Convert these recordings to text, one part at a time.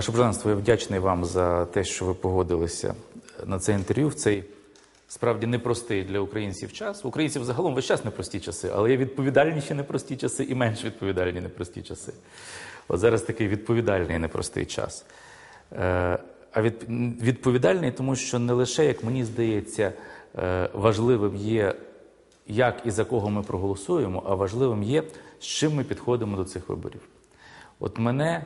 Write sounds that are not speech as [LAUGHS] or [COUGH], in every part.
Ваше Боженство, я вдячний вам за те, що ви погодилися на це інтерв'ю в цей справді непростий для українців час. Українців загалом весь час непрості часи, але є відповідальніші непрості часи і менш відповідальні непрості часи. От зараз такий відповідальний непростий час. Е, А від, відповідальний, тому що не лише, як мені здається, е, важливим є, як і за кого ми проголосуємо, а важливим є, з чим ми підходимо до цих виборів. От мене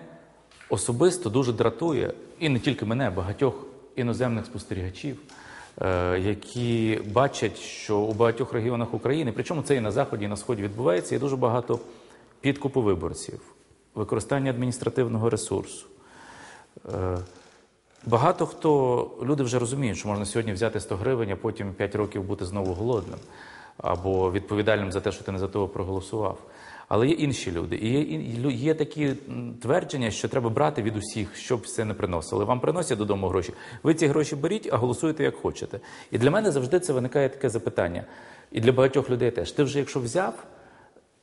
особисто дуже дратує, і не тільки мене, багатьох іноземних спостерігачів, е, які бачать, що у багатьох регіонах України, причому це і на заході, і на сході відбувається, є дуже багато підкупу виборців, використання адміністративного ресурсу. Е, Багато хто люди вже розуміють, що можна сьогодні взяти 100 гривень, а потім 5 років бути знову голодним або відповідальним за те, що ти не за того проголосував. Але є інші люди, і є, є такі твердження, що треба брати від усіх, щоб все не приносили. Вам приносять додому гроші. Ви ці гроші беріть, а голосуєте як хочете. І для мене завжди це виникає таке запитання. І для багатьох людей теж. Ти вже, якщо взяв,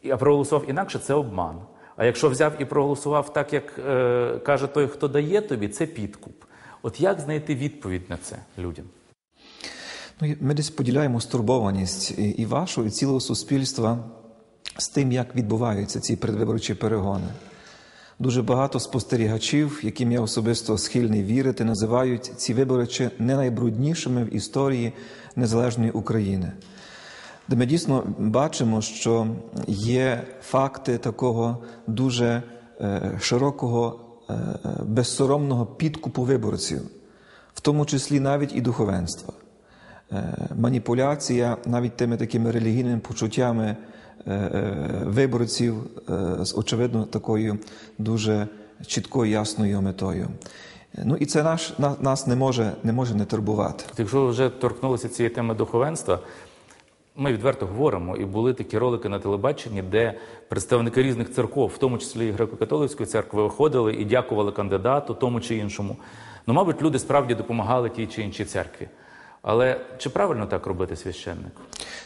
а проголосував інакше, це обман. А якщо взяв і проголосував так, як е, каже той, хто дає тобі, це підкуп. От як знайти відповідь на це людям? Ну, ми десь поділяємо стурбованість і вашу, і цілого суспільства з тим, як відбуваються ці передвиборчі перегони. Дуже багато спостерігачів, яким я особисто схильний вірити, називають ці вибори чи не найбруднішими в історії незалежної України, де ми дійсно бачимо, що є факти такого дуже е, широкого, е, безсоромного підкупу виборців, в тому числі навіть і духовенства. Е, маніпуляція навіть тими такими релігійними почуттями виборців е, з очевидно такою дуже чіткою ясною метою. Е, Ну і це наш, нас не може, не може не турбувати. Якщо ви вже торкнулися цієї теми духовенства, ми відверто говоримо, і були такі ролики на телебаченні, де представники різних церков, в тому числі і греко-католицької церкви, виходили і дякували кандидату, тому чи іншому. Ну, мабуть, люди справді допомагали тій чи іншій церкві. Але чи правильно так робити священник?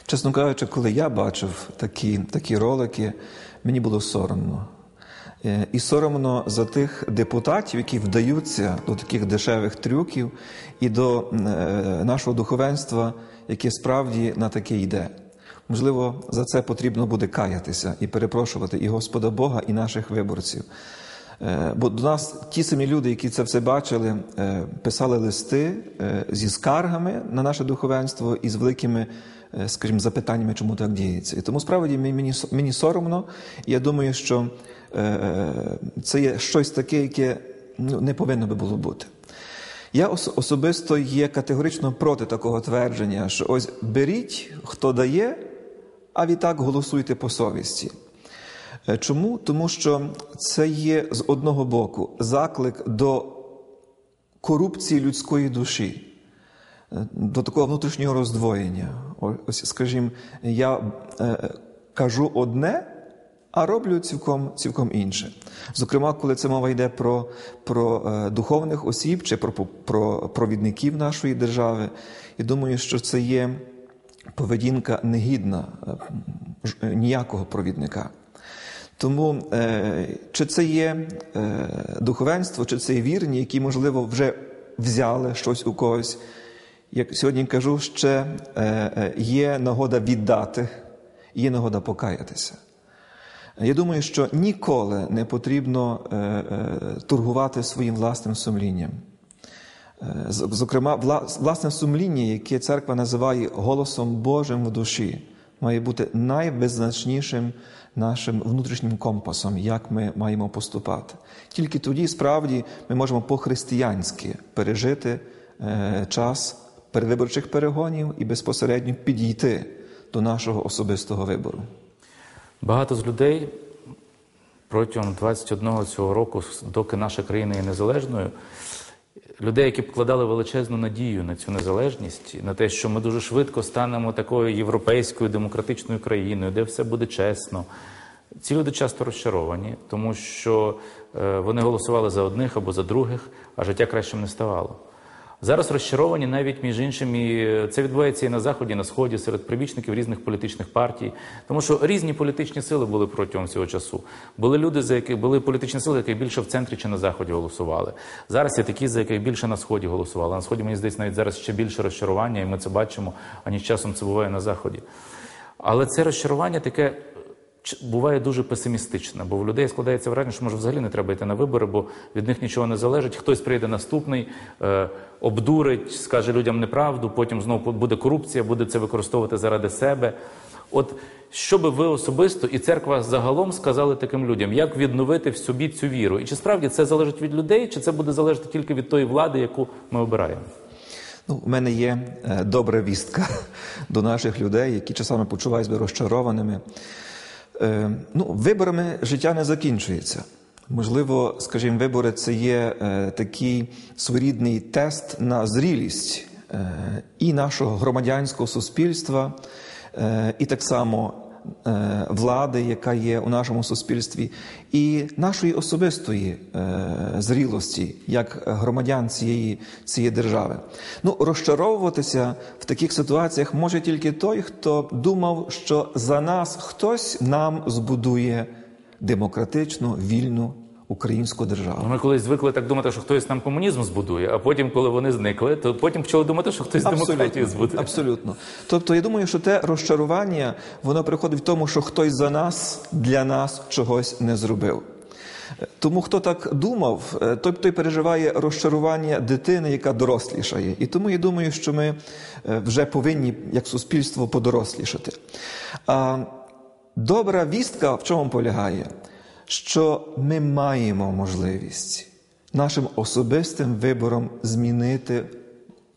Чесно кажучи, коли я бачив такі, такі ролики, мені було соромно. Е, І соромно за тих депутатів, які вдаються до таких дешевих трюків, і до е, нашого духовенства, яке справді на таке йде. Можливо, за це потрібно буде каятися і перепрошувати і Господа Бога, і наших виборців. Е, Бо до нас ті самі люди, які це все бачили, е, писали листи е, зі скаргами на наше духовенство і з великими, скажімо, запитаннями, чому так діється. І тому справді мені- мені, соромно. Я думаю, що це є щось таке, яке ну, не повинно би було бути. Я особисто є категорично проти такого твердження, що ось беріть, хто дає, а відтак голосуйте по совісті. Е, Чому? Тому що це є з одного боку заклик до корупції людської душі, е, до такого внутрішнього роздвоєння. Ось, скажімо, я е, кажу одне, а роблю цілком, цілком інше. Зокрема, коли це мова йде про, про духовних осіб чи про, про провідників нашої держави, і думаю, що це є поведінка негідна ніякого провідника. Тому е, чи це є е, духовенство, чи це є вірні, які, можливо, вже взяли щось у когось, як сьогодні кажу, ще е, є нагода віддати, є нагода покаятися. Я думаю, що ніколи не потрібно торгувати своїм власним сумлінням. Зокрема, власне сумління, яке церква називає голосом Божим в душі, має бути найвизначнішим нашим внутрішнім компасом, як ми маємо поступати. Тільки тоді, справді, ми можемо по-християнськи пережити е, час передвиборчих перегонів і безпосередньо підійти до нашого особистого вибору. Багато з людей протягом 21 цього року, доки наша країна є незалежною, людей, які покладали величезну надію на цю незалежність, на те, що ми дуже швидко станемо такою європейською демократичною країною, де все буде чесно. Ці люди часто розчаровані, тому що е, вони голосували за одних або за других, а життя кращим не ставало. Зараз розчаровані навіть між іншим, і це відбувається і на заході, і на сході, серед прибічників різних політичних партій. Тому що різні політичні сили були протягом цього часу. Були люди, за яких були політичні сили, які більше в центрі чи на заході голосували. Зараз є такі, за яких більше на сході голосували. На сході мені здається, навіть зараз ще більше розчарування, і ми це бачимо, аніж часом це буває на заході. Але це розчарування таке буває дуже песимістичне, бо в людей складається враження, що може взагалі не треба йти на вибори, бо від них нічого не залежить. Хтось прийде наступний, е, обдурить, скаже людям неправду, потім знову буде корупція, буде це використовувати заради себе. От що би ви особисто і церква загалом сказали таким людям, як відновити в собі цю віру? І чи справді це залежить від людей, чи це буде залежати тільки від тої влади, яку ми обираємо? Ну, у мене є е, добра вістка [LAUGHS] до наших людей, які часами почувають розчарованими. Е, ну, виборами життя не закінчується. Можливо, скажімо, вибори це є е, такий своєрідний тест на зрілість е, і нашого громадянського суспільства, і так само влади, яка є у нашому суспільстві, і нашої особистої е, зрілості як громадян цієї, цієї держави. Ну, розчаровуватися в таких ситуаціях може тільки той, хто думав, що за нас хтось нам збудує демократичну, вільну українську державу. Ми колись звикли так думати, що хтось нам комунізм збудує, а потім, коли вони зникли, то потім почали думати, що хтось демократію збудує. Абсолютно. Тобто, я думаю, що те розчарування воно приходить в тому, що хтось за нас для нас чогось не зробив. Тому хто так думав, е, той, той переживає розчарування дитини, яка дорослішає. І тому я думаю, що ми е, вже повинні як суспільство подорослішати. А добра вістка в чому полягає? Що ми маємо можливість нашим особистим вибором змінити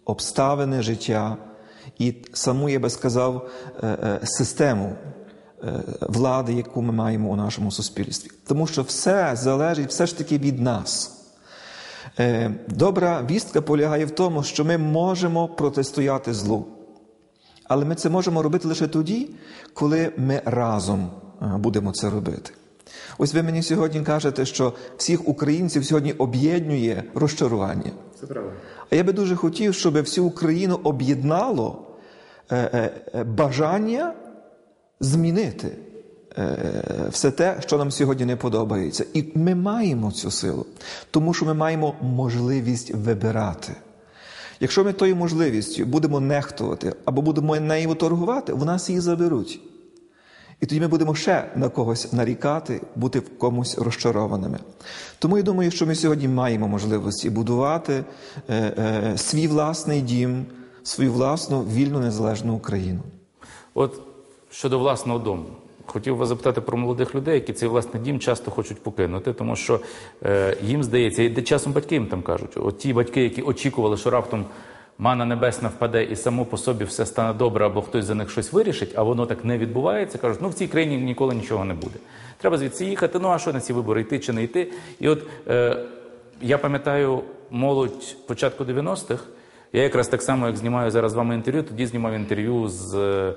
обставини життя і саму, я би сказав, е, е, систему е, влади, яку ми маємо у нашому суспільстві. Тому що все залежить все ж таки від нас. Добра вістка полягає в тому, що ми можемо протистояти злу. Але ми це можемо робити лише тоді, коли ми разом будемо це робити. Ось ви мені сьогодні кажете, що всіх українців сьогодні об'єднує розчарування. Це правда. А я би дуже хотів, щоб всю Україну об'єднало е, е, е, бажання змінити все те, що нам сьогодні не подобається. І ми маємо цю силу, тому що ми маємо можливість вибирати. Якщо ми тою можливістю будемо нехтувати або будемо нею торгувати, в нас її заберуть. І тоді ми будемо ще на когось нарікати, бути в комусь розчарованими. Тому я думаю, що ми сьогодні маємо можливості будувати е, е, свій власний дім, свою власну вільну незалежну Україну. От щодо власного дому, хотів вас запитати про молодих людей, які цей власний дім часто хочуть покинути, тому що е, їм здається, і часом батьки їм там кажуть, от ті батьки, які очікували, що раптом мана небесна впаде і само по собі все стане добре, або хтось за них щось вирішить, а воно так не відбувається, кажуть, ну в цій країні ніколи нічого не буде. Треба звідси їхати. Ну а що на ці вибори йти чи не йти? І от е, я пам'ятаю молодь початку 90-х. Я якраз так само, як знімаю зараз з вами інтерв'ю, тоді знімав інтерв'ю з е,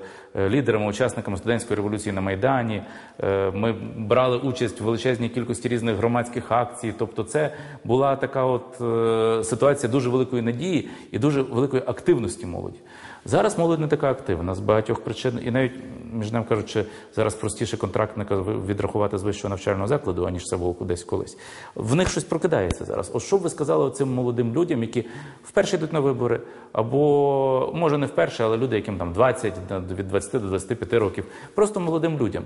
лідерами, учасниками студентської революції на Майдані. Е, Ми брали участь в величезній кількості різних громадських акцій. Тобто, це була така от е, ситуація дуже великої надії і дуже великої активності молоді. Зараз молодь не така активна з багатьох причин, і навіть між нами кажучи, зараз простіше контрактника відрахувати з вищого навчального закладу, аніж це було кудись колись. В них щось прокидається зараз. От що б ви сказали цим молодим людям, які вперше йдуть на вибори, або може не вперше, але люди, яким там 20, від 20 до 25 років, просто молодим людям.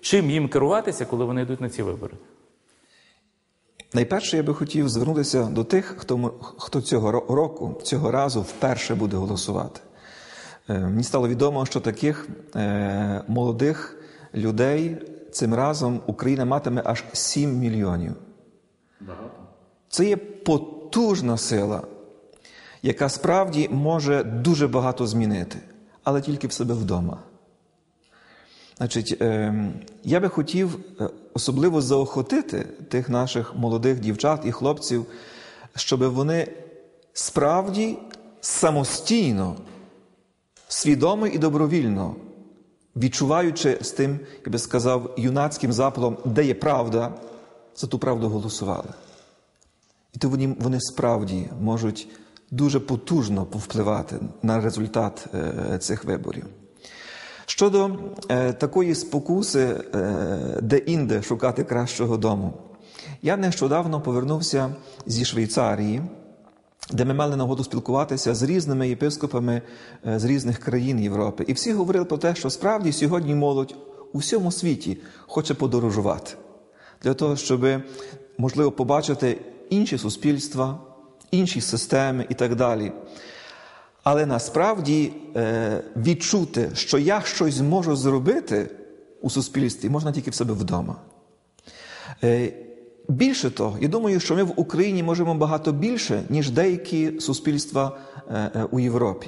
Чим їм керуватися, коли вони йдуть на ці вибори? Найперше я би хотів звернутися до тих, хто, хто цього року, цього разу вперше буде голосувати. Е, Мені стало відомо, що таких е, молодих людей цим разом Україна матиме аж 7 мільйонів. Це є потужна сила, яка справді може дуже багато змінити, але тільки в себе вдома. Значить, е, я би хотів особливо заохотити тих наших молодих дівчат і хлопців, щоб вони справді самостійно, свідомо і добровільно, відчуваючи з тим, я би сказав, юнацьким запалом, де є правда, за ту правду голосували. І то вони, вони справді можуть дуже потужно повпливати на результат е, цих виборів. Щодо е, такої спокуси, е, де-інде шукати кращого дому, я нещодавно повернувся зі Швейцарії, де ми мали нагоду спілкуватися з різними єпископами е, з різних країн Європи. І всі говорили про те, що справді сьогодні молодь у всьому світі хоче подорожувати для того, щоб можливо побачити інші суспільства, інші системи і так далі. Але насправді е, відчути, що я щось зможу зробити у суспільстві, можна тільки в себе вдома. Більше того, я думаю, що ми в Україні можемо багато більше, ніж деякі суспільства е, е, у Європі.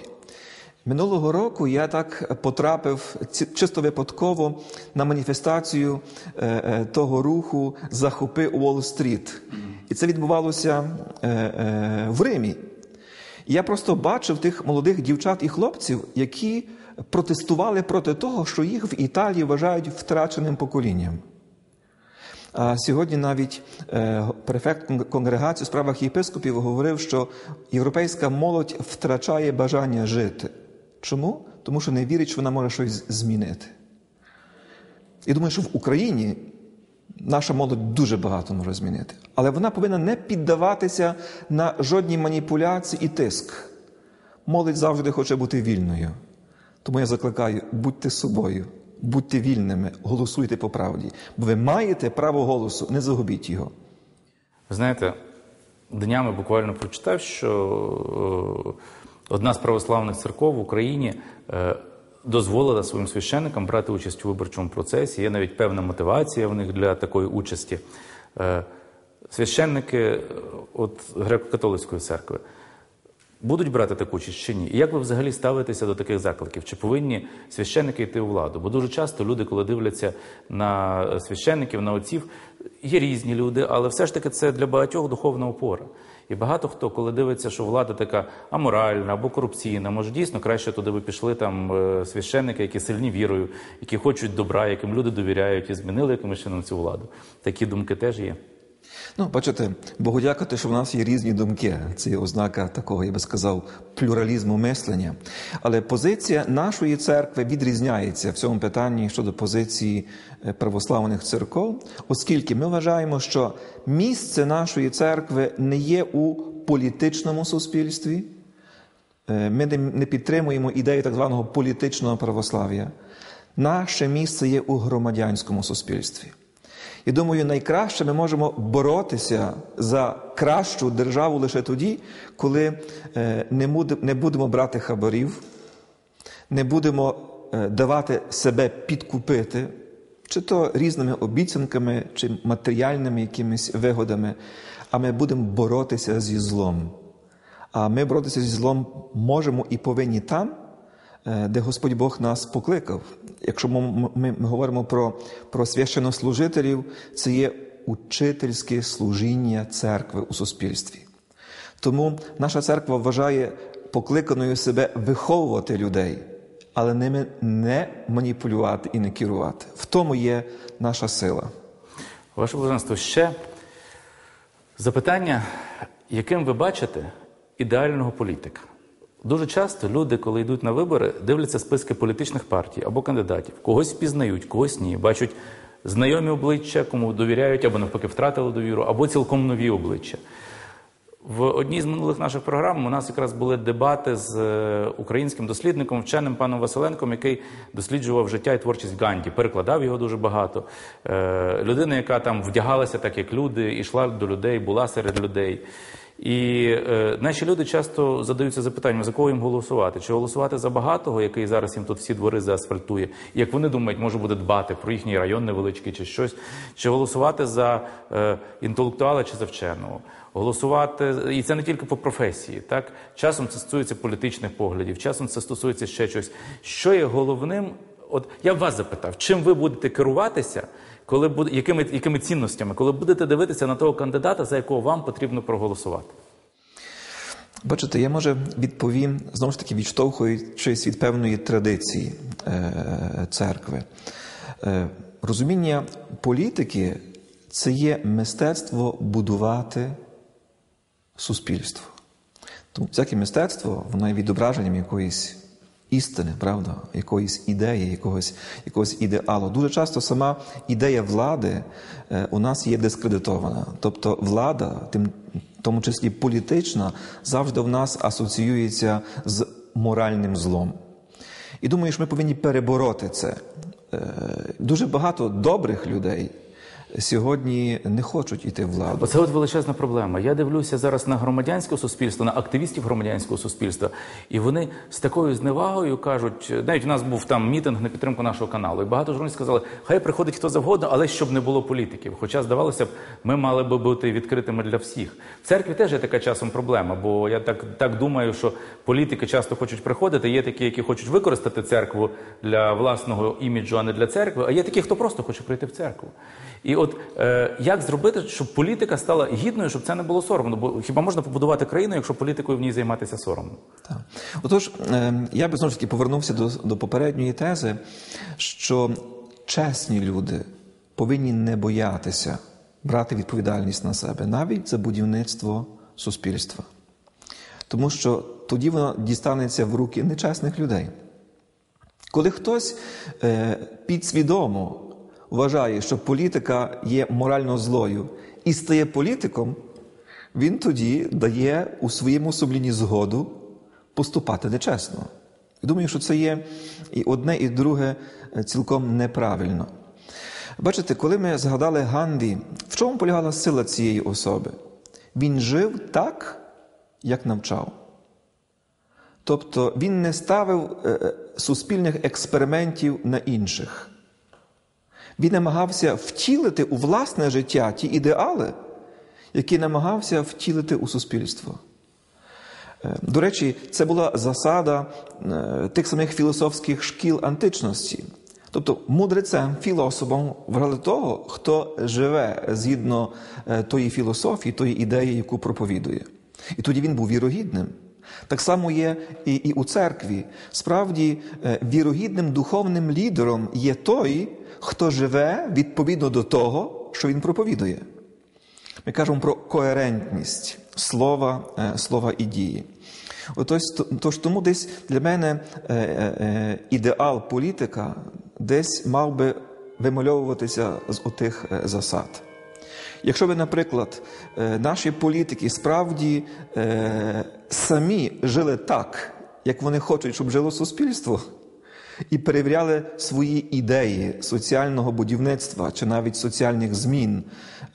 Минулого року я так потрапив чисто випадково на маніфестацію е, того руху Захопи Уолл-стріт. І це відбувалося в Римі. Я просто бачив тих молодих дівчат і хлопців, які протестували проти того, що їх в Італії вважають втраченим поколінням. А сьогодні навіть е, префект конгрегації у справах єпископів говорив, що європейська молодь втрачає бажання жити. Чому? Тому що не вірить, що вона може щось змінити. І думаю, що в Україні наша молодь дуже багато може змінити. Але вона повинна не піддаватися на жодні маніпуляції і тиск. Молодь завжди хоче бути вільною. Тому я закликаю, будьте собою, будьте вільними, голосуйте по правді. Бо ви маєте право голосу, не загубіть його. Знаєте, днями буквально прочитав, що е, одна з православних церков в Україні е, дозволила своїм священникам брати участь у виборчому процесі. Є навіть певна мотивація в них для такої участі. Е, Священники от греко-католицької церкви будуть брати таку участь чи ні? І як ви взагалі ставитеся до таких закликів? Чи повинні священники йти у владу? Бо дуже часто люди, коли дивляться на священників, на отців, є різні люди, але все ж таки це для багатьох духовна опора. І багато хто, коли дивиться, що влада така аморальна або корупційна, може дійсно краще туди би пішли там е, священники, які сильні вірою, які хочуть добра, яким люди довіряють і змінили якимось чином цю владу. Такі думки теж є. Ну, бачите, Богу дякувати, що в нас є різні думки. Це є ознака такого, я би сказав, плюралізму мислення. Але позиція нашої церкви відрізняється в цьому питанні щодо позиції е, православних церков, оскільки ми вважаємо, що місце нашої церкви не є у політичному суспільстві. Е, Ми не- не підтримуємо ідею так званого політичного православ'я. Наше місце є у громадянському суспільстві. І думаю, найкраще ми можемо боротися за кращу державу лише тоді, коли е, не будемо брати хабарів, не будемо е, давати себе підкупити, чи то різними обіцянками, чи матеріальними якимись вигодами, а ми будемо боротися зі злом. А ми боротися зі злом можемо і повинні там, де Господь Бог нас покликав. Якщо ми, ми, ми говоримо про, про священнослужителів, це є учительське служіння церкви у суспільстві. Тому наша церква вважає покликаною себе виховувати людей, але ними не маніпулювати і не керувати. В тому є наша сила. Ваше Блаженство, ще запитання, яким ви бачите ідеального політика? Дуже часто люди, коли йдуть на вибори, дивляться списки політичних партій або кандидатів, когось впізнають, когось ні, бачать знайомі обличчя, кому довіряють, або навпаки втратили довіру, або цілком нові обличчя. В одній з минулих наших програм у нас якраз були дебати з е, українським дослідником, вченим паном Василенком, який досліджував життя і творчість Ганді, перекладав його дуже багато. Е, Людина, яка там вдягалася так, як люди, ішла до людей, була серед людей. І е, наші люди часто задаються запитанням, за кого їм голосувати? Чи голосувати за багатого, який зараз їм тут всі двори заасфальтує, і як вони думають, може буде дбати про їхній район невеличкий чи щось, чи голосувати за е, інтелектуала чи за вченого? Голосувати, і це не тільки по професії, так часом це стосується політичних поглядів, часом це стосується ще щось. Що є головним? От я вас запитав, чим ви будете керуватися, коли буде якими, якими цінностями, коли будете дивитися на того кандидата, за якого вам потрібно проголосувати? Бачите, я може відповім знову ж таки відштовхуючись від певної традиції е, церкви. Е, розуміння політики це є мистецтво будувати суспільство. Тому всяке мистецтво, воно є відображенням якоїсь істини, правда, якоїсь ідеї, якогось, якогось ідеалу. Дуже часто сама ідея влади е, у нас є дискредитована. Тобто влада, тим, тому числі політична, завжди в нас асоціюється з моральним злом. І думаю, що ми повинні перебороти це. Е, Дуже багато добрих людей сьогодні не хочуть іти в владу. Оце от величезна проблема. Я дивлюся зараз на громадянське суспільство, на активістів громадянського суспільства, і вони з такою зневагою кажуть, навіть у нас був там мітинг на підтримку нашого каналу, і багато журналістів сказали, хай приходить хто завгодно, але щоб не було політиків. Хоча здавалося б, ми мали би бути відкритими для всіх. В церкві теж є така часом проблема, бо я так, так думаю, що політики часто хочуть приходити. Є такі, які хочуть використати церкву для власного іміджу, а не для церкви. А є такі, хто просто хоче прийти в церкву. І от е, як зробити, щоб політика стала гідною, щоб це не було соромно? Бо хіба можна побудувати країну, якщо політикою в ній займатися соромно? Так. Отож, е, я би знову ж таки повернувся до, до попередньої тези, що чесні люди повинні не боятися брати відповідальність на себе навіть за будівництво суспільства. Тому що тоді воно дістанеться в руки нечесних людей. Коли хтось е, підсвідомо вважає, що політика є морально злою і стає політиком, він тоді дає у своєму сумлінні згоду поступати нечесно. І думаю, що це є і одне, і друге е, цілком неправильно. Бачите, коли ми згадали Ганді, в чому полягала сила цієї особи? Він жив так, як навчав. Тобто він не ставив е, суспільних експериментів на інших. Він намагався втілити у власне життя ті ідеали, які намагався втілити у суспільство. Е, До речі, це була засада е, тих самих філософських шкіл античності. Тобто мудрецем, філософом вважали того, хто живе згідно е, тої філософії, тої ідеї, яку проповідує. І тоді він був вірогідним. Так само є і, і у церкві. Справді, е, вірогідним духовним лідером є той, хто живе відповідно до того, що він проповідує. Ми кажемо про коерентність слова, е, слова і дії. Отож, тож тому десь для мене е, ідеал політика десь мав би вимальовуватися з отих засад. Якщо би, наприклад, е, наші політики справді е, самі жили так, як вони хочуть, щоб жило суспільство, і перевіряли свої ідеї соціального будівництва чи навіть соціальних змін,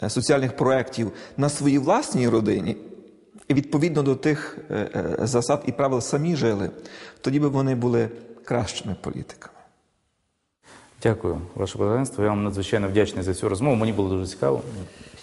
е, соціальних проєктів на своїй власній родині, і відповідно до тих засад і правил самі жили, тоді би вони були кращими політиками. Дякую, ваше президентство. Я вам надзвичайно вдячний за цю розмову. Мені було дуже цікаво.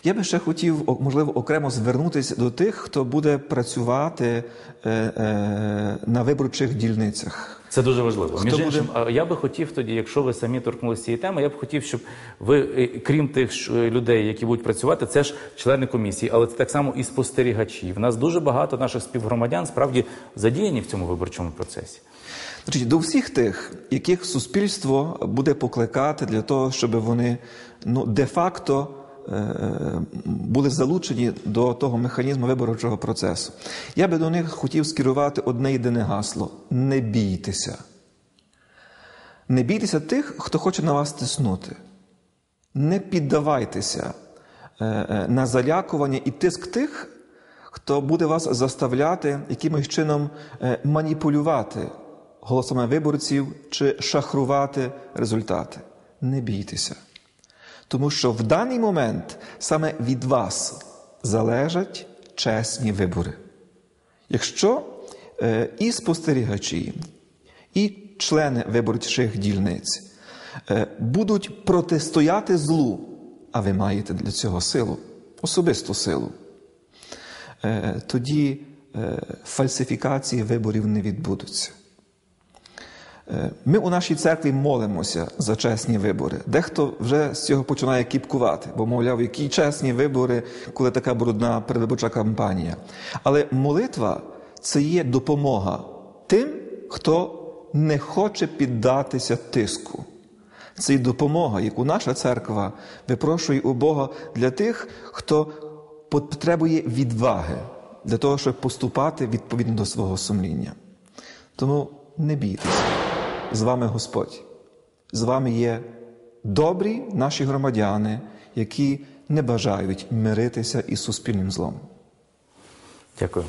Я би ще хотів, можливо, окремо звернутися до тих, хто буде працювати е, е, на виборчих дільницях. Це дуже важливо. Хто Між буде- іншим, я би хотів тоді, якщо ви самі торкнулися цієї теми, я б хотів, щоб ви, е, крім тих людей, які будуть працювати, це ж члени комісії, але це так само і спостерігачі. В нас дуже багато наших співгромадян справді задіяні в цьому виборчому процесі. Значить, до всіх тих, яких суспільство буде покликати для того, щоб вони ну, де-факто е, були залучені до того механізму виборчого процесу. Я би до них хотів скерувати одне єдине гасло: не бійтеся. Не бійтеся тих, хто хоче на вас тиснути. Не піддавайтеся е, е, на залякування і тиск тих, хто буде вас заставляти якимось чином е, маніпулювати голосами виборців чи шахрувати результати. Не бійтеся. Тому що в даний момент саме від вас залежать чесні вибори. Якщо е, і спостерігачі, і члени виборчих дільниць е, будуть протистояти злу, а ви маєте для цього силу, особисту силу, е, тоді фальсифікації виборів не відбудуться. Е, Ми у нашій церкві молимося за чесні вибори. Дехто вже з цього починає кіпкувати, бо, мовляв, які чесні вибори, коли така брудна передвиборча кампанія. Але молитва це є допомога тим, хто не хоче піддатися тиску. Це є допомога, яку наша церква випрошує у Бога для тих, хто потребує відваги, для того, щоб поступати відповідно до свого сумління. Тому не бійтеся, з вами Господь. З вами є добрі наші громадяни, які не бажають миритися із суспільним злом. Дякую.